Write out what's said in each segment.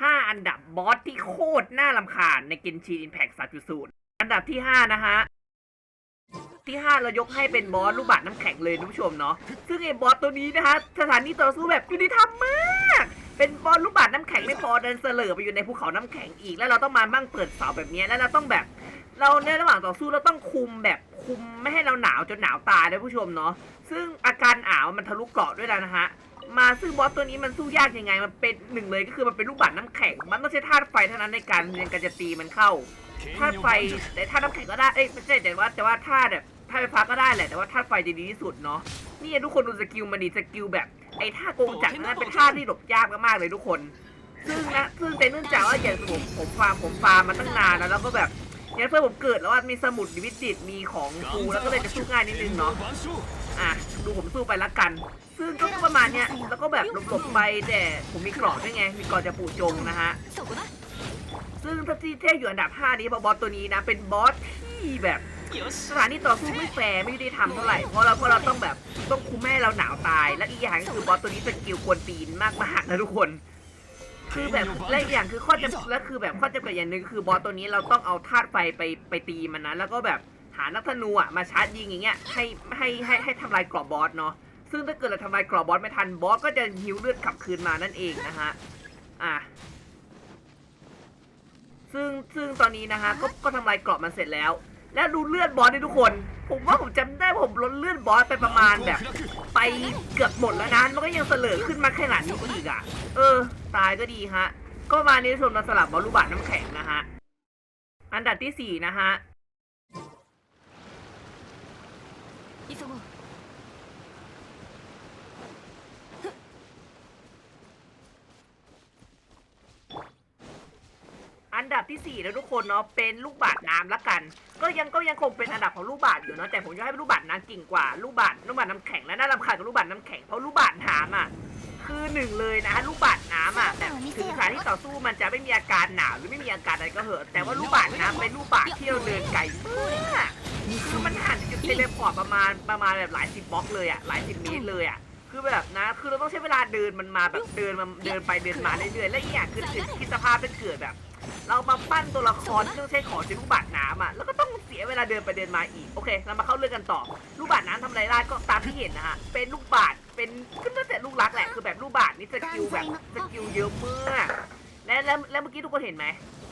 5 อันดับบอสที่โคตรน่ารำคาญใน Genshin Impact 3.0 อันดับที่ 5 นะฮะ ที่ 5 เรายกให้เป็นบอสลูกบาศน้ำแข็งเลยคุณผู้ชมเนาะ ซึ่งไอ้บอสตัวนี้นะคะสถานีต่อสู้แบบยุติธรรมมาก เป็นบอลลูกบาศน้ำแข็งไม่พอเดินเสลอไปอยู่ในภูเขาน้ำแข็งอีก แล้วเราต้องมามั่งเปิดเสาแบบนี้ แล้วเราต้องแบบ เราในระหว่างต่อสู้เราต้องคุมแบบคุมไม่ให้เราหนาวจนหนาวตายนะผู้ชมเนาะ ซึ่งอาการหนาวมันทะลุเกราะด้วยนะฮะ มาซึ่งบอสตัวนี้มันสู้ยากยังไง มันเป็นหนึ่งเลยก็คือมันเป็นลูกบาศน้ำแข็ง มันต้องใช้ธาตุไฟเท่านั้นในการในการจะตีมันเข้าธาตุไฟแต่ธาตุน้ำแข็งก็ได้เอ้ยไม่ใช่แต่ว่าแต่ว่าธาตุแบบธาตุไฟฟ้าก็ได้แหละแต่ว่าธาตุไฟจะดีที่สุดเนาะนี่ทุกคนดูสกิลมันดีสกิลแบบไอ้ท่าโกงจักรนั้นเป็นท่าที่หลบยากมากๆเลยทุกคน ซึ่งนะซึ่งแต่เนื่องจากว่าอย่างผมผมฟาร์มผมฟาร์มมาตั้งนานแล้วแล้วก็แบบอย่างเพื่อนผมเกิดแล้วว่ามีสมุดวิจิตมีของฟูแล้วก็เลยจะสู้ง่ายนิดนึงเนาะอะดูผมสู้ไปละกัน ซึ่งก็ประมาณเนี้ย แล้วก็แบบหลบๆไปแต่ผมมีกรอบด้วยไง มีกรอบจะปูจงนะฮะ ซึ่งทัตตี้เทพอยู่อันดับ 5 นี้บอสตัวนี้นะ เป็นบอสที่แบบสถานที่ต่อสู้ไม่แฟร์ไม่ได้ทำเท่าไหร่เพราะเราเพราะเราต้องแบบต้องคุมแม่เราหนาวตาย และอีกอย่างคือบอสตัวนี้สกิลกวรตีนมากมากนะทุกคน คือแบบและอีกอย่างคือข้อจำและคือแบบข้อจำกัดอย่างหนึ่งคือบอสตัวนี้เราต้องเอาธาตุไฟไปไปตีมันนะแล้วก็แบบหานักธนูอะมาชาร์จยิงอย่างเงี้ยให้ให้ให้ให้ทำลายกรอบบอสเนาะ ซึ่งถ้าเกิดเราทำลายกรอบบอสไม่ทันบอสก็จะหิวเลือดกลับคืนมานั่นเองนะฮะอะซึ่งซึ่งตอนนี้นะฮะก็ก็ทำลายกรอบมันเสร็จแล้ว แล้วดูเลือดบอสนี่ทุกคน ผมว่าผมจำได้ผมลดเลือดบอสไปประมาณแบบ ไปเกือบหมดแล้วนะมันก็ยังเสลอขึ้นมาขนาดนี้อีกอะ เออ ตายก็ดีฮะ ก็มาในส่วนมาสลับบอลลูบาศก์น้ำแข็งนะฮะ อันดับที่สี่นะฮะ ที่สี่แล้วทุกคนเนาะเป็นลูกบาศน้ำละกัน ก็ยังก็ยังคงเป็นอันดับของลูกบาศก์อยู่เนาะแต่ผมจะให้ลูกบาศน้ำกิ่งกว่าลูกบาศก์ลูกบาศก์น้ำแข็งและน่ารำคาญกับลูกบาศก์น้ำแข็งเพราะลูกบาศก์น้ำอะคือหนึ่งเลยนะลูกบาศก์น้ำอะแบบถึงสถานที่ต่อสู้มันจะไม่มีอาการหนาวหรือไม่มีอาการอะไรก็เหอะแต่ว่าลูกบาศก์น้ำเป็นลูกบาศก์ที่เราเดินไกลมากคือมันห่างจุดเทเลพอร์ตประมาณประมาณแบบหลายสิบบล็อกเลยอะหลายสิบเมตรเลยอะคือแบบนะ คือเราต้องใช้เวลาเดินมันมาแบบเดินมาเดินไปเดินมาเรื่อยๆ และอีกอย่างคือคิดสภาพถ้าเกิดแบบ เรามาปั้นตัวละครที่ต้องใช้ของจากลูกบาศก์น้ำอะแล้วก็ต้องเสียเวลาเดินไปเดินมาอีกโอเคเรามาเข้าเรื่องกันต่อลูกบาศก์น้ำทำไรได้ก็ตามที่เห็นนะฮะเป็นลูกบาศก์เป็นก็ตั้งแต่ลูกรักแหละคือแบบลูกบาศก์นี่สกิลแบบสกิลเยอะมากและแล้วแล้วเมื่อกี้ทุกคนเห็นไหม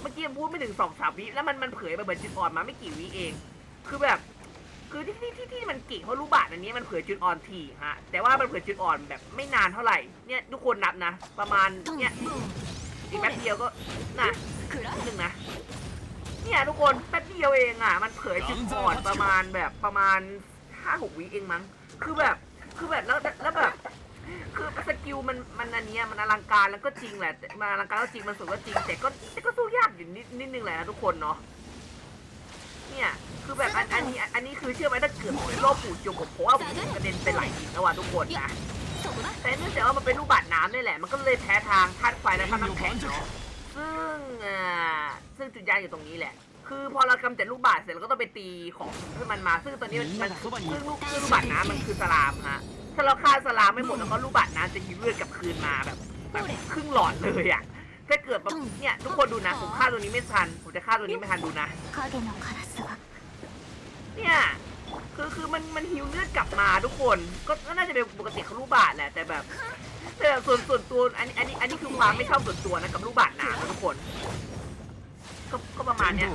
เมื่อกี้มันพูดไม่ถึงสองสามวิแล้วมันมันเผยไปเหมือนจุดอ่อนมาไม่กี่วิเอง คือแบบคือที่ที่ที่ที่มันเก่งเพราะลูกบาศก์อันนี้มันเผยจุดอ่อนทีฮะแต่ว่ามันเผยจุดอ่อนแบบไม่นานเท่าไหร่เนี่ยทุกคนนับนะ ประมาณเนี่ยอีกแป๊บเดียวก็นะ หนึ่งนะ เนี่ยทุกคนแป๊บเดียวเองอะ มันเผยจุดอ่อนประมาณแบบประมาณห้าหกวิเองมั้ง คือแบบ คือแบบแล้วแล้วแบบ คือสกิลมันมันอันนี้มันอลังการแล้วก็จริงแหละมันอลังการก็จริงมันสวยก็จริงแต่ก็แต่ก็สู้ยากอยู่นิดนิดนึงแหละนะทุกคนเนาะ เนี่ยคือแบบอันอันนี้อันนี้คือเชื่อไหมถ้าเกิดรอบปูจมผบเพราะว่าผมกระเด็นไปหลายทีแล้วอะทุกคนนะแต่เนื่องจากว่ามันเป็นรูปบาดน้ำนี่แหละ มันก็เลยแพ้ทางธาตุไฟและธาตุน้ำแข็ง ซึ่งจุดยากอยู่ตรงนี้แหละ คือพอเรากำจัดลูกบาศเสร็จเราก็ต้องไปตีของที่มันมา ซึ่งตอนนี้มันมันซึ่งลูกคือลูกบาศน้ำมันคือสลามฮะ ถ้าเราฆ่าสลามไม่หมดแล้วก็ลูกบาศน้ำจะหิวเลือดกลับคืนมาแบบแบบครึ่งหลอดเลยอะถ้าเกิดแบบเนี่ยทุกคนดูนะผมฆ่าตัวนี้ไม่ทันผมจะฆ่าตัวนี้ไม่ทันดูนะ เนี่ยคือคือมันมันหิวเลือดกลับมาทุกคนก็น่าจะเป็นปกติของลูกบาศแหละแต่แบบแต่ส่วนส่วนตัวอันนี้อันนี้อันนี้คือความไม่ชอบส่วนตัวนะกับลูกบาศน้ำนะทุกคน ก็ก็ประมาณเนี้ย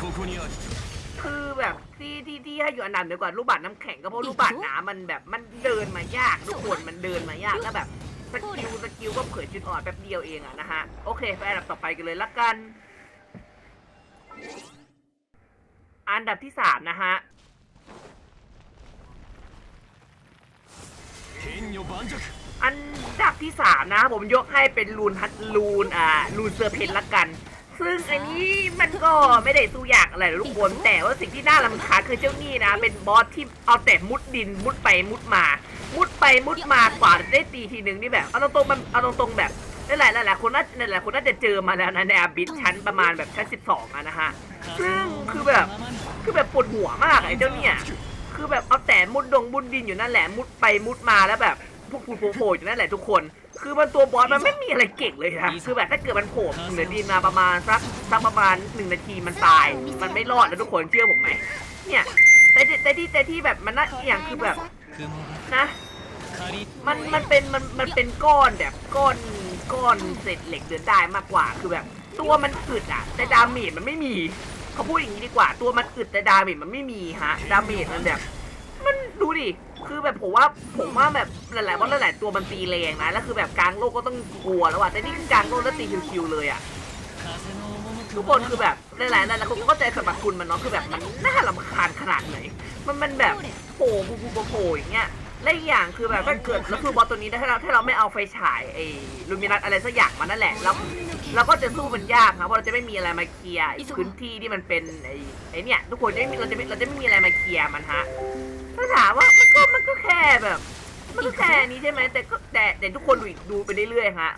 ここにある คือแบบที่ที่ที่ให้อยู่อันดับเดียวก่อนลูกบาศก์น้ำแข็งก็เพราะลูกบาศก์หนามันแบบมันเดินมายากทุกคนมันเดินมายากแล้วแบบสกิลสกิลก็เผยจุดอ่อนแป๊บเดียวเองอะนะฮะ โอเคไปอันดับต่อไปกันเลยละกัน อันดับที่สามนะฮะ 剣女盤石 อันดับที่สามนะ ผมยกให้เป็นลูนฮัตลูนอ่าลูนเซอร์เพนละกัน ซึ่งอันนี้มันก็ไม่ได้สู้ยากอะไรหรอกทุกคนแต่ว่าสิ่งที่น่ารำคาญคือเจ้านี่นะ เป็นบอสที่เอาแต่มุดดินมุดไปมุดมา มุดไปมุดมากว่าจะได้ตีทีหนึ่งนี่แบบเอาตรงๆมันเอาตรงๆแบบนี่แหลายๆหลายๆคนน่านั่นแหลายๆคนน่าจะเจอมาแล้วนะในอาบิสชั้นประมาณแบบชั้นสิบสองอะนะฮะซึ่งคือแบบคือแบบปวดหัวมากไอ้เจ้าเนี่ยคือแบบเอาแต่มุดดงมุดดินอยู่นั่นแหละมุดไปมุดมาแล้วแบบพวกพูโผล่อยู่นั่นแหละทุกคน คือมันตัวบอสมันไม่มีอะไรเก่งเลยนะคือแบบถ้าเกิดมันโผล่เหนือดินมาประมาณสักสักประมาณหนึ่งนาทีมันตาย มันไม่รอดแล้วทุกคนเชื่อผมไหมเนี่ยแต่ที่แต่ที่แต่ที่แบบมันน่าอย่างคือแบบนะมันมันเป็นมันมันเป็นก้อนแบบก้อนก้อนเศษเหล็กเดินได้มากกว่าคือแบบ ตัวมันอึดอะ แต่ดาเมจมันไม่มี เขาพูดอย่างนี้ดีกว่า ตัวมันอึดแต่ดาเมจมันไม่มีฮะ ดาเมจมันแบบ มันดูดิ คือแบบผมว่าผมว่าแบบหลายๆว่าหลายๆตัวมันตีแรงนะ แล้วคือแบบกลางโลกก็ต้องกลัวแล้วอะ แต่นี่กลางโลกแล้วตีคิวๆเลยอะทุกคนคือแบบหลายๆนั่นแล้วเขาก็ใจสมบัติคุณมันเนาะคือแบบมันน่ารำคาญขนาดไหน มันมันแบบโผล่บูบูโผล่อย่างเงี้ยและอีกอย่างคือแบบถ้าเกิดแล้วคือบอสตัวนี้ถ้าเราถ้าเราไม่เอาไฟฉายไอ้ลูมินัสอะไรสักอย่างมานั่นแหละแล้วเราก็จะสู้มันยากครับเพราะเราจะไม่มีอะไรมาเคลียร์พื้นที่ที่มันเป็นไอ้ไอ้เนี่ยทุกคนจะไม่เราจะไม่เราจะไม่มีอะไรมาเคลียร์มันฮะ็ถามว่ามันก็มันก็แค่แบบ มันก็แค่นี้ใช่ไหมแต่ก็แต่แต่ทุกคนดูดูไปเรื่อยๆฮะ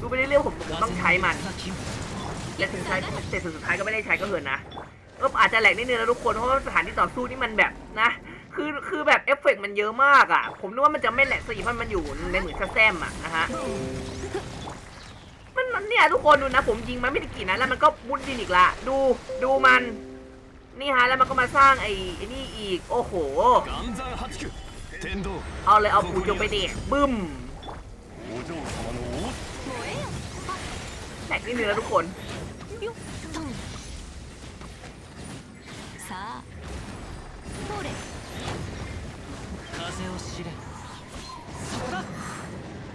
ดูไปเรื่อยๆผมผมต้องใช้มัน และถึงใช้แต่สุดท้ายก็ไม่ได้ใช้ก็เหินนะก็อาจจะแหลกนิดนึงแล้วทุกคนเพราะว่าสถานที่ต่อสู้นี่มันแบบนะคือคือแบบเอฟเฟกมันเยอะมากอะ ผมนึกว่ามันจะไม่แหลกสิเพรมันอยู่ในเหมือนแซมอะนะฮะมันมันเนี่ยทุกคนดูนะ ผมยิงมันไม่ได้กี่นัดแล้วมันก็บุ้นดินอีกละดูดูมัน นี่ฮะแล้วมันก็มาสร้างไอ้นี่อีก โอ้โห เอาเลยเอาปูจงไปเด็กบึ้มแตกนิดนึงแล้วทุกคน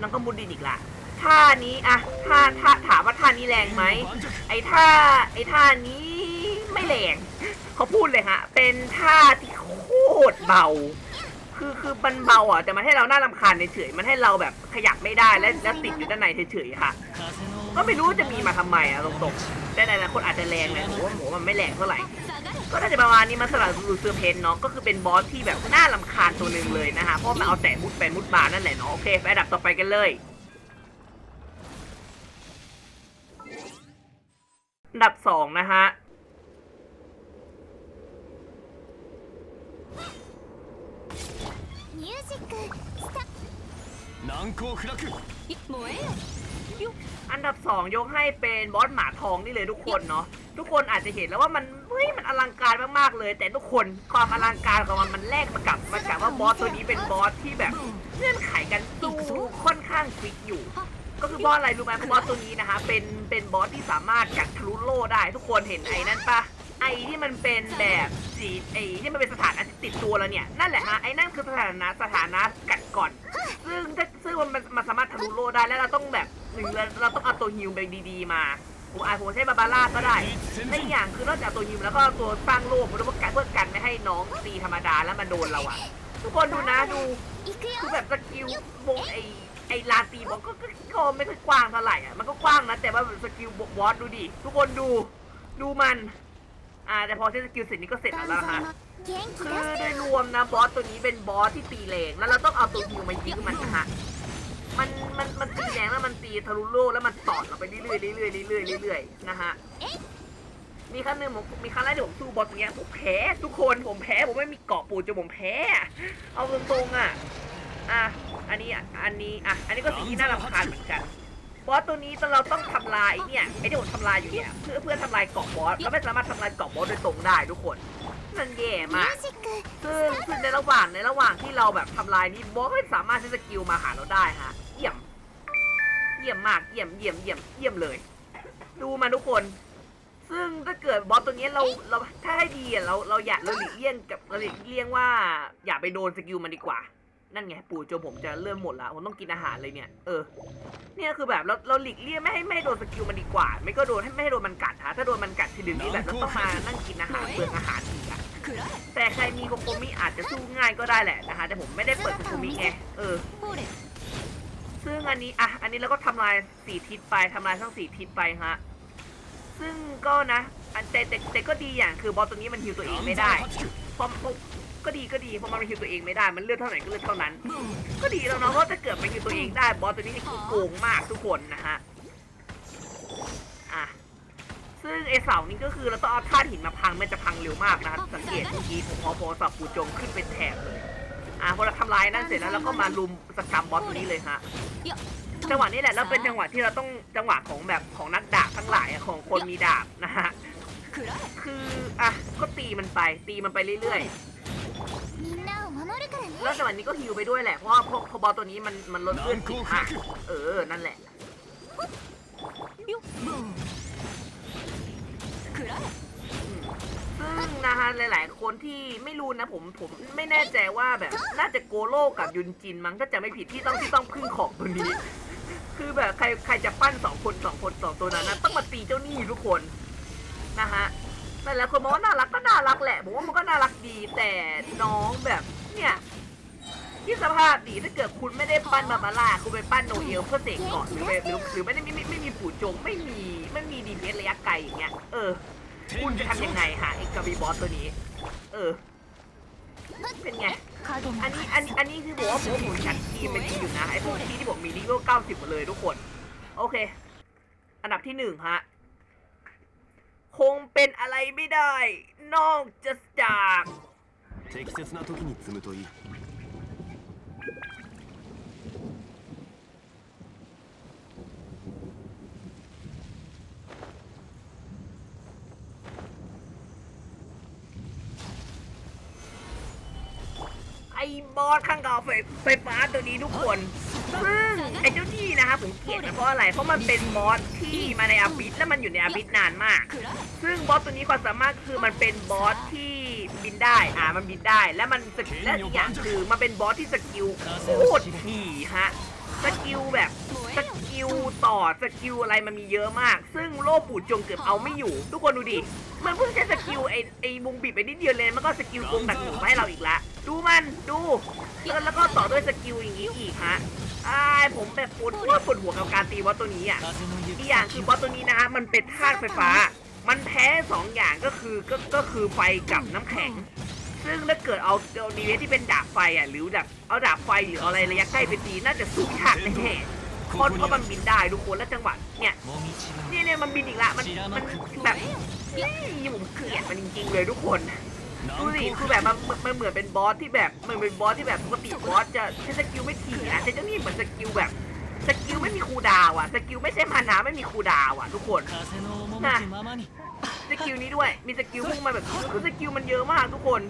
นั่งก็มุดดินอีกละท่านี้อะท่าท่าถามว่าท่านี้แรงไหมไอ้ท่าไอ้ท่านี้ แรงเขาพูดเลยฮะ เป็นท่าที่โคตรเบา คือคือมันเบาอะแต่มันให้เราหน้าลำคาญเฉยมันให้เราแบบขยับไม่ได้และและติดอยู่ด้านในเฉยๆค่ะ ก็ไม่รู้จะมีมาทำไมอะตรงๆแต่หลายคนอาจจะแรงนะผมว่าผมว่มันไม่แรงเท่าไหร่ ก็น่าจะประมาณนี้มาสลับดูเซอร์เพนเนาะก็คือเป็นบอสที่แบบน่าลำคาญตัวหนึ่งเลยนะคะเพราะมันเอาแต่มุดไปมุดมานั่นแหละเนาะโอเคไปอัดับต่อไปกันเลยดับสองนะฮะ ミュージックスタ難攻不落いもうええよ อันดับสองยกให้เป็นบอสหมาทองนี่เลยทุกคนเนาะทุกคนอาจจะเห็นแล้วว่ามันเฮ้ยมันอลังการมากๆเลย แต่ทุกคนความอลังการของมันมันแลกมากับมากับว่าบอสตัวนี้เป็นบอสที่แบบเงื่อนไขกันสู้ค่อนข้างฟิกอยู่ ก็คือบอสอะไรรู้ไหมบอสตัวนี้นะคะ เป็นเป็นบอสที่สามารถกัดทะลุโล่ได้ ทุกคนเห็นไอ้นั่นปะ ไอ้ที่มันเป็นแบบสีไอ้ที่มันเป็นสถานะติดตัวเราเนี่ยนั่นแหละฮะไอ้นั่นคือสถานะสถานะกัดก่อน ซึ่งถ้าซึ่งมันมันสามารถทะลุโลได้แล้วเราต้องแบบหนึ่งเราต้องเอาตัวฮิวไปดีๆมาผมอาจผมใช้บาบาร่าก็ได้ในอย่างคือนอกจากตัวฮิวแล้วก็ตัวสร้างโลกเพื่อกันเพื่อกันไม่ให้น้องตีธรรมดาแล้วมาโดนเราอะทุกคนดูนะดูคือแบบสกิลบงไอไอลาตีบอกก็ก็ไม่ค่อยกว้างเท่าไหร่อะมันก็กว้างนะแต่ว่าสกิลบอสดูดิทุกคนดูดูมัน่าแต่พอใช้สกิลเสร็จนี้ก็เสร็จแล้วนะฮะคือได้รวมนะบอสตัวนี้เป็นบอสที่ตีแรงแล้วเราต้องเอาตัวนิวมายิงมันนะฮะมันมันมันตีแรงแล้วมันตีทะลุโลกแล้วมันตอดเราไปเรื่อยเรื่อยเรื่อยเรื่อยนะฮะมีครั้งหนึ่งผมมีครั้งแรกที่ผมสู้บอสเนี้ยผมแพ้ทุกคนผมแพ้ผมไม่มีเกาะปูจนผมแพ้ เอาตรงๆอะอะอันนี้อันนี้อะอันนี้ก็สีที่น่ารำคาญเหมือนกัน บอสตัวนี้เราต้องทำลายเนี่ยไอ้ที่ผมทำลายอยู่เนี่ยเพื่อเพื่อทำลายเกาะบอสเราไม่สามารถทำลายเกาะบอสโดยตรงได้ทุกคนนั่นแย่มากซึ่งซึ่ในระหว่างในระหว่างที่เราแบบทำลายนี่บอสไม่สามารถใช้สกิลมาหาเราได้ฮะเยี่ยม เยี่ยมมากเยี่ยมเยี่ยมเยี่ยมเยี่ยมเลย ดูมาทุกคน ซึ่งถ้าเกิดบอสตัวนี้เราเราถ้าให้ดีเราเราอยากเราหลีกเลี่ยงกับเราหลีกเลี่ยงว่า อย่าไปโดนสกิลมันดีกว่านั่นไงปู่โจผมจะเริ่มหมดละผมต้องกินอาหารเลยเนี่ย เออ เนี่ยคือแบบเราเราหลีกเลี่ยงไม่ให้ไม่โดนสกิลมันดีกว่า ไม่ก็โดนให้ไม่ให้โดนมันกัดฮะถ้าโดนมันกัดทีนึ่งนี่แบบเราต้องมานั่งกินอาหารเปลืองอาหารอีกอะแต่ใครมีโคโคมิอาจจะสู้ง่ายก็ได้แหละนะคะแต่ผมไม่ได้เปิดโคโคมิไงเออซึ่งอันนี้อะอันนี้เราก็ทำลายสี่ทิศไปทำลายทั้งสี่ทิศไปฮะซึ่งก็นะแต่แต่แต่ก็ดีอย่างคือบอสตัวนี้มันฮิวตัวเองไม่ได้พอ ก็ดีก็ดีเพราะมันฮิวตัวเองไม่ได้มันเลือดเท่าไหร่ก็เลือดเท่านั้น ก็ดีแล้วเนาะเพราะถ้าเกิดมันฮิวตัวเองได้บอสตัวนี้โกงมากทุกคนนะฮะอะซึ่งไอเสานี่ก็คือเราต้องเอาธาตุหินมาพังมันจะพังเร็วมากนะสังเกตเมื่อกี้ผมพอพอสับปูจงขึ้นเป็นแถบเลยอะพอเราทำลายนั่นเสร็จแล้วเราก็มาลุมสกรรมบอสตัวนี้เลยฮะจังหวะนี้แหละแล้วเป็นจังหวะที่เราต้องจังหวะของแบบของนักดาบทั้งหลายของคนมีดาบนะฮะคืออะก็ตีมันไปตีมันไปเรื่อยๆ แล้วจังหวะนี้ก็หิวไปด้วยแหละ เพราะว่าพอบอตัวนี้มันมันลดเลือดผิดมากเออ นั่นแหละซึ่งนะคะหลาย ๆ คนที่ไม่รู้นะผมผมไม่แน่ใจว่าแบบน่าจะโกโลกับยุนจินมั้งถ้าจะไม่ผิดที่ต้องที่ต้องพึ่งของตัวนี้ คือแบบใครใครจะปั้นสองคนสองคนสองตัวนั้นนะต้องมาตีเจ้าหนี้ทุกคนนะฮะแต่หลายคนมองว่าน่ารักก็น่ารักแหละผมว่ามันก็น่ารักดีแต่น้องแบบเนี่ย ที่สภาพดีถ้าเกิดคุณไม่ได้ปั้นมาบาร่าคุณไปปั้นโนเอลเพื่อเสกก่อนหรือไม่หรือไม่ได้ไม่ไม่มีปู่จงไม่มีไม่มีดีเมสระยะไกลอย่างเงี้ยเออ คุณจะทำยังไงหาไอ้กราบีบอสตัวนี้ เออ เป็นไง อันนี้อันอันนี้คือบอกว่าผมผนจัดทีมเป็นดีอยู่นะไอ้พวกที่ที่ผมมีลีโก้เก้าสิบหมดเลยทุกคน โอเค อันดับที่หนึ่งฮะคงเป็นอะไรไม่ได้ นอกจากจาก ไอ้บอสข้างเก่าไฟฟ้าตัวนี้ทุกคนซึ่งไอ้เจ้าที่นะคะผมเกลียดนะเพราะอะไร เพราะมันเป็นบอสที่มาในอาบิสแล้วมันอยู่ในอาบิสนานมาก ซึ่งบอสตัวนี้ความสามารถคือมันเป็นบอสที่บินได้ อ่า มันบินได้ และมันสกิลและอีกอย่างคือมันเป็นบอสที่สกิลโคตรทีฮะ สกิลแบบสกิลต่อสกิลอะไรมันมีเยอะมาก ซึ่งโลบูดจงเกือบเอาไม่อยู่ ทุกคนดูดิ มันเพิ่งใช้สกิลไอ้ไอ้บุงบิบไปนิดเดียวเลย มันก็สกิลโกงตัดหัวให้เราอีกละ ดูมันดูแล้วแล้วก็ต่อด้วยสกิลอย่างนี้อีกฮะไอผมแบบปวดว่าปวดหัวกับการตีบอสตัวนี้อะอีกอย่างคือบอสตัวนี้นะฮะมันเป็นธาตุไฟฟ้า มันแพ้สองอย่างก็คือก็ก็คือไฟกับน้ำแข็ง ซึ่งถ้าเกิดเอาเอาดีเวที่เป็นดาบไฟอะหรือดาบเอาดาบไฟหรืออะไรระยะใกล้ไปตีน่าจะสู้ยากแน่เพราะเพราะมันบินได้ทุกคนและจังหวะเนี่ยเนี่ยเนี่ยมันบินอีกละมันมันแบบนี่ผมเกลียดมันจริงๆเลยทุกคน ดูสิคือแบบมันมันเหมือนเป็นบอสที่แบบมันเป็นบอสที่แบบปกติบอสจะใช้สกิลไม่ถี่นะใช้เจ้านี่เหมือนสกิลแบบสกิลไม่มีคูดาวอะสกิลไม่ใช่มานาไม่มีคูดาวอะทุกคนนะสกิลนี้ด้วยมีสกิลพุ่งมาแบบคือสกิลมันเยอะมากทุกคน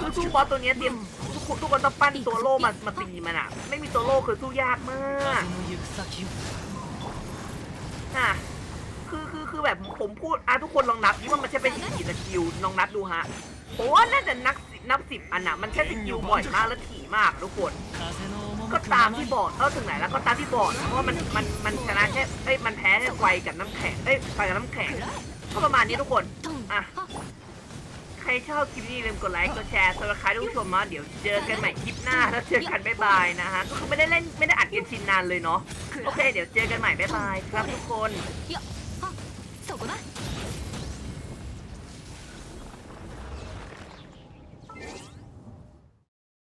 คือสู้บอสตัวนี้เตรียมทุกคนทุกคนต้องปั้นตัวโล่มามาตีมันอะไม่มีตัวโล่คือสู้ยากมากอะ คือแบบผมพูดอะทุกคนลองนับนี่ว่ามันใช่เป็นกี่สกิลลองนับดูฮะผมว่าน่าจะนับนับสิบอันน่ะมันแค่สกิลบ่อยมากและถี่มากทุกคน ก็ตามที่บอดเอาถึงไหนแล้วก็ตามที่บอดเพราะมันมันมันชนะแค่เอ้ยมันแพ้แค่ไฟกับน้ำแข็งเอ้ยไฟกับน้ำแข็งก็ประมาณนี้ทุกคนอะใครชอบคลิปนี้ลืมกดไลค์กดแชร์สำหรับใครทุกชมมาเดี๋ยวเจอกันใหม่คลิปหน้าแล้วเจอกันบ๊ายบายนะฮะก็ไม่ได้เล่นไม่ได้อัดเกมชินนานเลยเนาะโอเค เดี๋ยวเจอกันใหม่บ๊ายบายครับทุกคน こな。